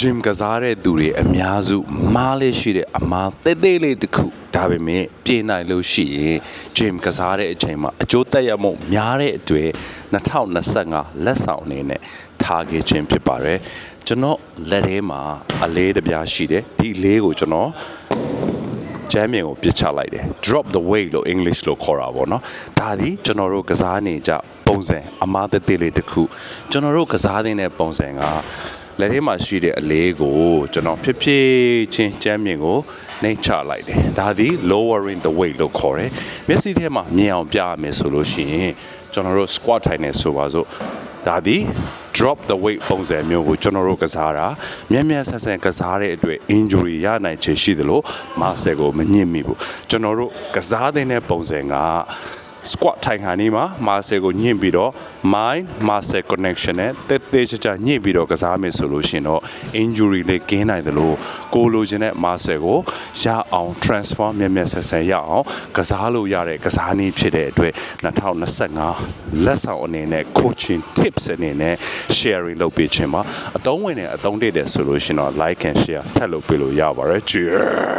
gym ကစားတဲ့သူတွေအများစုမားလေးရှိတဲ့အမားသေးသေးလေးတစ်ခုဒါပေမဲ့ပြေးနိုင်လို့ရှိရင် gym ကစားတဲ့အချိန်မှာအကျိုးသက်ရောက်မှုများတဲ့အတွေ့2025လက်ဆောင်အနေနဲ့ထားခဲ့ခြင်းဖြစ်ပါတယ်ကျွန်တော်လက်ထဲမှာအလေးတစ်ပြားရှိတယ်ဒီအလေးကိုကျွန်တော်ဂျမ်းမြင်ကိုပြစ်ချလိုက်တယ် drop the weight လို့ English လို့ခေါ်တာပေါ့နော်ဒါဒီကျွန်တော်တို့ကစားနေကြပုံစံအမားသေးသေးလေးတစ်ခုကျွန်တော်တို့ကစားနေတဲ့ပုံစံက လက်ထဲမှာရှိတဲ့အလေးကိုကျွန်တော်ဖြစ်ဖြစ်ချင်းဂျမ်းမြင်ကိုနှိမ်ချလိုက်တယ်ဒါဒီ lowering the weight လို့ခေါ်တယ်မျက်စိထဲမှာမြင်အောင်ပြရမယ်ဆိုလို့ရှိရင်ကျွန်တော်တို့ squat ထိုင်နေဆိုပါစို့ဒါဒီ drop the weight ပုံစံမျိုးကိုကျွန်တော်တို့ကစားတာမြန်မြန်ဆန်ဆန်ကစားတဲ့အတွက် injury ရနိုင်ခြေရှိသလို muscle ကိုမညှစ်မိဘူးကျွန်တော်တို့ကစားတဲ့ပုံစံက squat ထိုင်ခါနေမှာ muscle ကိုညှင့်ပြီးတော့ mind muscle connection နဲ့တက်သေးချာချာညှင့်ပြီးတော့ကစားမယ်ဆိုလို့ရှိရင်တော့ injury လေးကင်းနိုင်သလိုကိုလိုချင်တဲ့ muscle ကိုရအောင် transform မြန်မြန်ဆန်ဆန်ရအောင်ကစားလို့ရတဲ့ကစားနည်းဖြစ်တဲ့အတွက်2025လက်ဆောင်အနေနဲ့ coaching tips အနေနဲ့ sharing လုပ်ပေးခြင်းပါအတုံးဝင်တဲ့အတုံးတည့်တယ်ဆိုလို့ရှိရင်တော့ like and share ထပ်လုပ်ပေးလို့ရပါတယ် cheers